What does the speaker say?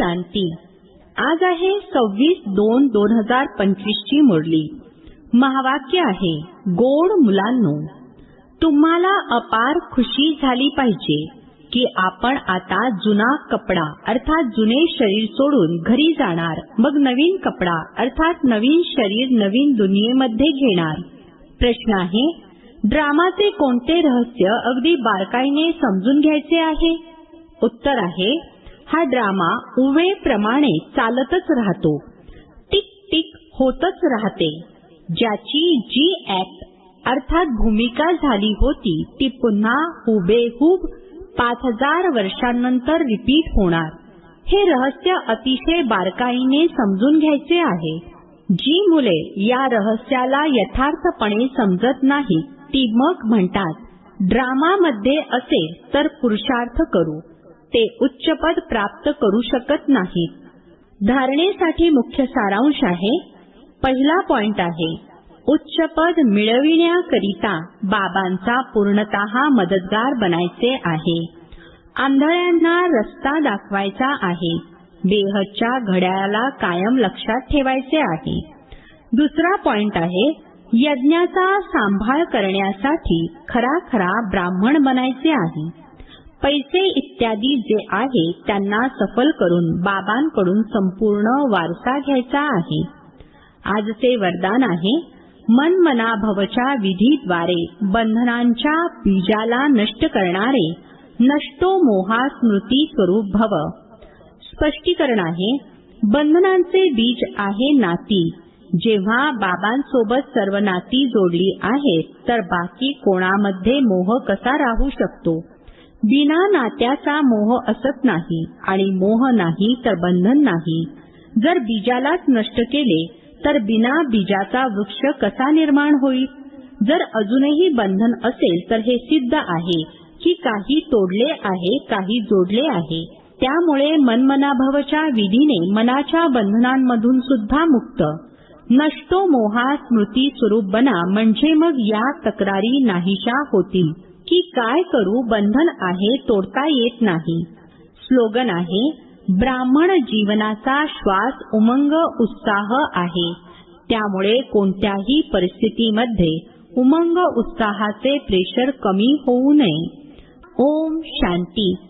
शांती. आज आहे सव्वीस दोन दोन हजार पंचवीस ची मुरली. महावाक्य आहे गोड मुलांनो तुम्हाला अपार खुशी झाली पाहिजे की आपण आता जुना कपडा अर्थात जुने शरीर सोडून घरी जाणार. मग नवीन कपडा अर्थात नवीन शरीर नवीन दुनियेमध्ये घेणार. प्रश्न आहे ड्रामाचे कोणते रहस्य अगदी बारकाईने समजून घ्यायचे आहे? उत्तर आहे हा ड्रामा उवेप्रमाणे चालतच राहतो. टिक टिक होतच राहते. ज्याची जी ऍक्ट अर्थात भूमिका झाली होती ती पुन्हा हुबेहूब पाच हजार वर्षांनंतर रिपीट होणार. हे रहस्य अतिशय बारकाईने समजून घ्यायचे आहे. जी मुले या रहस्याला यथार्थपणे समजत नाही ती मग म्हणतात ड्रामामध्ये असेल तर पुरुषार्थ करू. ते उच्चपद प्राप्त करू शकत नाहीत. धारणेसाठी मुख्य सारांश आहे पहिला पॉइंट आहे उच्चपद मिळविण्याकरिता बाबांचा पूर्णतः मदतगार बनायचे आहे. आंधळ्यांना रस्ता दाखवायचा आहे बेहदच्या घड्याळाला कायम लक्षात ठेवायचे आहे. दुसरा पॉइंट आहे यज्ञाचा सांभाळ करण्यासाठी खरा खरा ब्राह्मण बनायचे आहे. पैसे इत्यादी जे आहे त्यांना सफल करून बाबांकडून संपूर्ण वारसा घ्यायचा आहे. आजचे वरदान आहे मन मनाभवच्या विधीद्वारे बंधनांच्या बीजाला नष्ट करणारे नष्टो मोहा स्मृती स्वरूप भव. स्पष्टीकरण आहे बंधनांचे बीज आहे नाती. जेव्हा बाबांसोबत सर्व नाती जोडली आहेत तर बाकी कोणामध्ये मोह कसा राहू शकतो? बिना नात्याचा मोह असत नाही आणि मोह नाही तर बंधन नाही. जर बीजालाच नष्ट केले तर बिना बीजाचा वृक्ष कसा निर्माण होईल? जर अजूनही बंधन असेल तर हे सिद्ध आहे की काही तोडले आहे काही जोडले आहे. त्यामुळे मनमनाभवच्या विधीने मनाच्या बंधनांमधून सुद्धा मुक्त. नष्टो मोहा स्मृती स्वरूप बना म्हणजे मग या तक्रारी नाहीशा होतील. की काय करू बंधन आहे तोडता येत नाही. स्लोगन आहे ब्राह्मण जीवनाचा श्वास उमंग उत्साह आहे. त्यामुळे कोणत्याही परिस्थितीमध्ये उमंग उत्साहाचे प्रेशर कमी होऊ नये. ओम शांती.